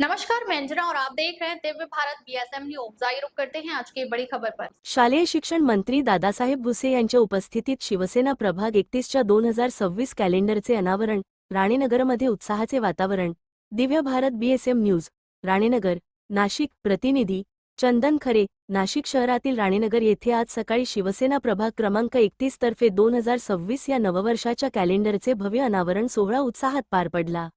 नमस्कार मैं अंजना और आप देख रहे हैं दिव्य भारत बीएसएम न्यूज आइए करते हैं आज की बड़ी खबर पर। शालेय शिक्षण मंत्री दादासाहेब भुसे यांच्या उपस्थितीत शिवसेना प्रभाग एकतीसच्या दोन हजार सव्वीस कॅलेंडरचे अनावरण राणेनगरमध्ये उत्साहाचे वातावरण. दिव्य भारत बीएसएम न्यूज राणेनगर नाशिक प्रतिनिधी चंदन खरे नाशिक शहरातील राणेनगर येथे आज सकाळी शिवसेना प्रभाग क्रमांक एकतीस तर्फे दोन हजार सव्वीस या नववर्षाच्या कॅलेंडरचे भव्य अनावरण सोहळा उत्साहात पार पडला.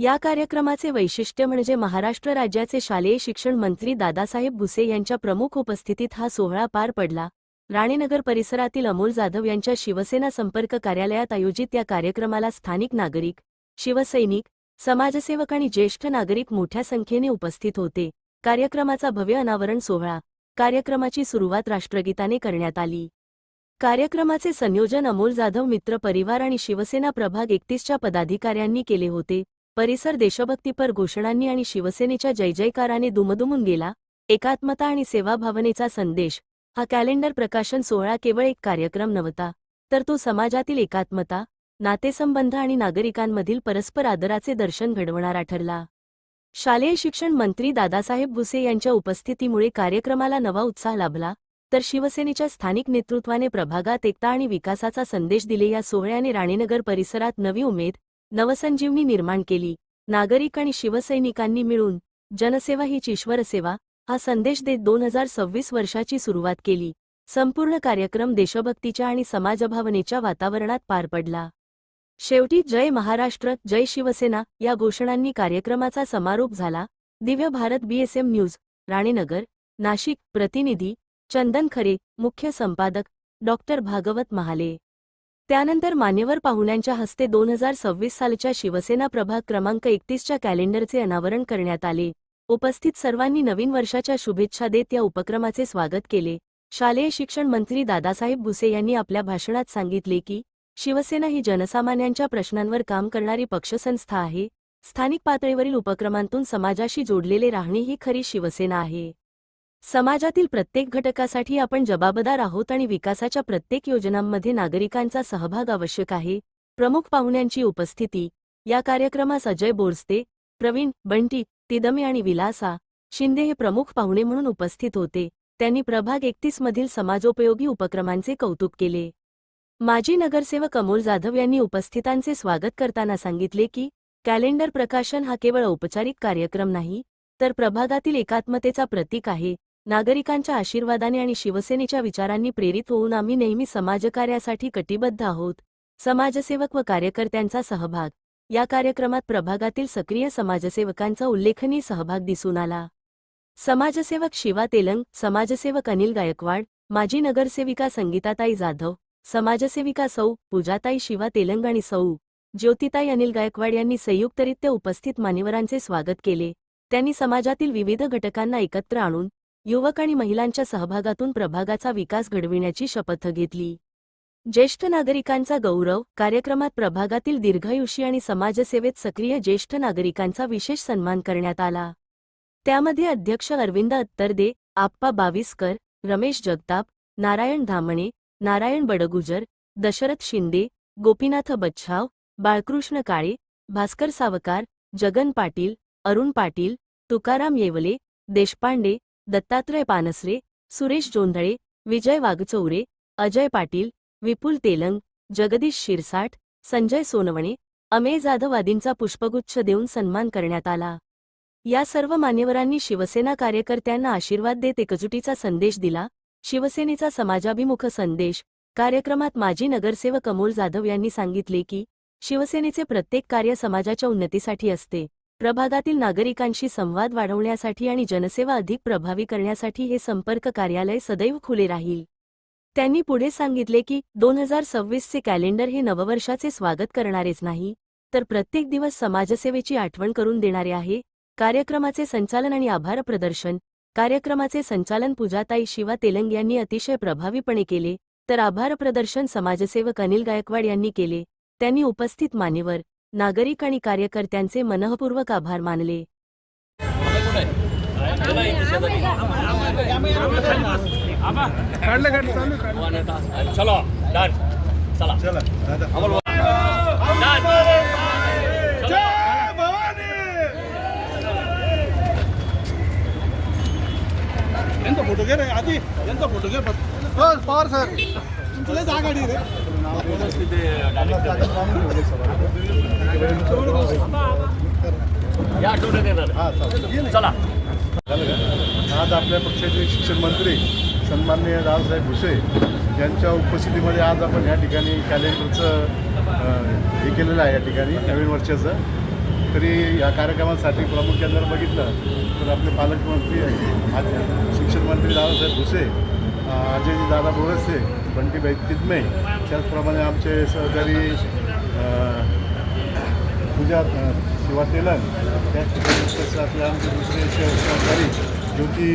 या कार्यक्रमाचे वैशिष्ट्य म्हणजे महाराष्ट्र राज्याचे शालेय शिक्षण मंत्री दादासाहेब भुसे यांच्या प्रमुख उपस्थितीत हा सोहळा पार पडला. राणेनगर परिसरातील अमोल जाधव यांच्या शिवसेना संपर्क कार्यालयात आयोजित या कार्यक्रमाला स्थानिक नागरिक शिवसैनिक समाजसेवक आणि ज्येष्ठ नागरिक मोठ्या संख्येने उपस्थित होते. कार्यक्रमाचा भव्य अनावरण सोहळा कार्यक्रमाची सुरुवात राष्ट्रगीताने करण्यात आली. कार्यक्रमाचे संयोजन अमोल जाधव मित्र परिवार आणि शिवसेना प्रभाग एकतीसच्या पदाधिकाऱ्यांनी केले होते. परिसर देशभक्तीपर घोषणांनी आणि शिवसेनेच्या जयजयकाराने दुमदुमून गेला. एकात्मता आणि सेवाभावनेचा संदेश. हा कॅलेंडर प्रकाशन सोहळा केवळ एक कार्यक्रम नव्हता तर तो समाजातील एकात्मता नातेसंबंध आणि नागरिकांमधील परस्पर आदराचे दर्शन घडवणारा ठरला. शालेय शिक्षण मंत्री दादासाहेब भुसे यांच्या उपस्थितीमुळे कार्यक्रमाला नवा उत्साह लाभला तर शिवसेनेच्या स्थानिक नेतृत्वाने प्रभागात एकता आणि विकासाचा संदेश दिले. या सोहळ्याने राणेनगर परिसरात नवी उमेद नवसंजीवनी निर्माण केली. नागरिक आणि शिवसैनिकांनी मिळून जनसेवा हीच ईश्वरसेवा हा संदेश देत दोन हजार सव्वीस वर्षाची सुरुवात केली. संपूर्ण कार्यक्रम देशभक्तीच्या आणि समाजभावनेच्या वातावरणात पार पडला. शेवटी जय महाराष्ट्र जय शिवसेना या घोषणांनी कार्यक्रमाचा समारोप झाला. Divya Bharat BSM news राणेनगर. नाशिक प्रतिनिधी चंदन खरे मुख्य संपादक डॉक्टर भागवत महाले. त्यानंतर मान्यवर पाहुण्यांच्या हस्ते दोन हजार सव्वीस सालच्या शिवसेना प्रभाग क्रमांक एकतीसच्या कॅलेंडरचे अनावरण करण्यात आले. उपस्थित सर्वांनी नवीन वर्षाच्या शुभेच्छा देत या उपक्रमाचे स्वागत केले. शालेय शिक्षण मंत्री दादासाहेब भुसे यांनी आपल्या भाषणात सांगितले की शिवसेना ही जनसामान्यांच्या प्रश्नांवर काम करणारी पक्षसंस्था आहे. स्थानिक पातळीवरील उपक्रमांतून समाजाशी जोडलेले राहणे ही खरी शिवसेना आहे. समाजातील प्रत्येक घटकासाठी आपण जबाबदार आहोत आणि विकासाच्या प्रत्येक योजनांमध्ये नागरिकांचा सहभाग आवश्यक आहे. प्रमुख पाहुण्यांची उपस्थिती. या कार्यक्रमास अजय बोरस्ते प्रवीण बंटी तिदमे आणि विलासा शिंदे हे प्रमुख पाहुणे म्हणून उपस्थित होते. त्यांनी प्रभाग एकतीस मधील समाजोपयोगी उपक्रमांचे कौतुक केले. माजी नगरसेवक अमोल जाधव यांनी उपस्थितांचे स्वागत करताना सांगितले की कॅलेंडर प्रकाशन हा केवळ औपचारिक कार्यक्रम नाही तर प्रभागातील एकात्मतेचा प्रतीक आहे. नागरिकांच्या आशीर्वादाने आणि शिवसेनेच्या विचारांनी प्रेरित होऊन आम्ही नेहमी समाजकार्यासाठी कटिबद्ध आहोत. समाजसेवक व कार्यकर्त्यांचा सहभाग. या कार्यक्रमात प्रभागातील सक्रिय समाजसेवकांचा उल्लेखनीय सहभाग दिसून आला. समाजसेवक शिवा तेलंग समाजसेवक अनिल गायकवाड माजी नगरसेविका संगीताताई जाधव समाजसेविका सौ पूजाताई शिवा तेलंग आणि सौ ज्योतिताई अनिल गायकवाड यांनी संयुक्तरित्या उपस्थित मान्यवरांचे स्वागत केले. त्यांनी समाजातील विविध घटकांना एकत्र आणून युवक आणि महिलांच्या सहभागातून प्रभागाचा विकास घडविण्याची शपथ घेतली. ज्येष्ठ नागरिकांचा गौरव कार्यक्रमात प्रभागातील दीर्घायुषी आणि समाजसेवेत सक्रिय ज्येष्ठ नागरिकांचा विशेष सन्मान करण्यात आला. त्यामध्ये अध्यक्ष अरविंद अत्तरदे आप्पा बाविस्कर रमेश जगताप नारायण धामणे नारायण बडगुजर दशरथ शिंदे गोपीनाथ बच्छाव बाळकृष्ण काळे भास्कर सावकार जगन पाटील अरुण पाटील तुकाराम येवले देशपांडे दत्तात्रय पानसरे सुरेश जोंधळे विजय वाघचौरे अजय पाटील विपुल तेलंग जगदीश शिरसाट संजय सोनवणे अमेय जाधव आदींचा पुष्पगुच्छ देऊन सन्मान करण्यात आला. या सर्व मान्यवरांनी शिवसेना कार्यकर्त्यांना आशीर्वाद देत एकजुटीचा संदेश दिला. शिवसेनेचा समाजाभिमुख संदेश. कार्यक्रमात माजी नगरसेवक अमोल जाधव यांनी सांगितले की शिवसेनेचे प्रत्येक कार्य समाजाच्या उन्नतीसाठी असते. प्रभागातील नागरिकांशी संवाद वाढवण्यासाठी आणि जनसेवा अधिक प्रभावी करण्यासाठी हे संपर्क कार्यालय सदैव खुले राहील. त्यांनी पुढे सांगितले की दोन हजार सव्वीसचे कॅलेंडर हे नववर्षाचे स्वागत करणारेच नाही तर प्रत्येक दिवस समाजसेवेची आठवण करून देणारे आहे. कार्यक्रमाचे संचालन आणि आभार प्रदर्शन कार्यक्रमाचे संचालन पूजाताई शिवा तेलंग यांनी अतिशय प्रभावीपणे केले तर आभार प्रदर्शन समाजसेवक अनिल गायकवाड यांनी केले त्यांनी उपस्थित मान्यवर नागरिक आणि कार्यकर्त्यांचे मनःपूर्वक आभार मानले. फोटो घे रे आधी. यांचा फोटो घे हो, पवार सर. तुमचं जागा रे. या आठवड्यात येणार चालेल चला. आज आपल्या पक्षाचे शिक्षण मंत्री सन्माननीय रावसाहेब भुसे यांच्या उपस्थितीमध्ये आज आपण या ठिकाणी कॅलेंडरचं हे केलेलं आहे या ठिकाणी नवीन वर्षाचं. तरी या कार्यक्रमासाठी प्रामुख्याने जर बघितलं तर आपले पालकमंत्री शिक्षण मंत्री रावसाहेब भुसे अजयजी दादा बोरसे बंटीबाई तिदमे त्याचप्रमाणे आमचे सहकारी पूजा शिवा तेलन त्याच ठिकाणी आमचे दुसरे सहकारी ज्योती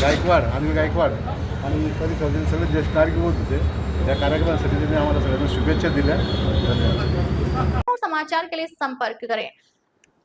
गायकवाड अनिल गायकवाड आणि परिसरातील सगळे ज्येष्ठ नागरिक होत होते. त्या कार्यक्रमासाठी त्यांनी आम्हाला सगळ्यांना शुभेच्छा दिल्या. धन्यवाद. समाचार के लिए संपर्क करें।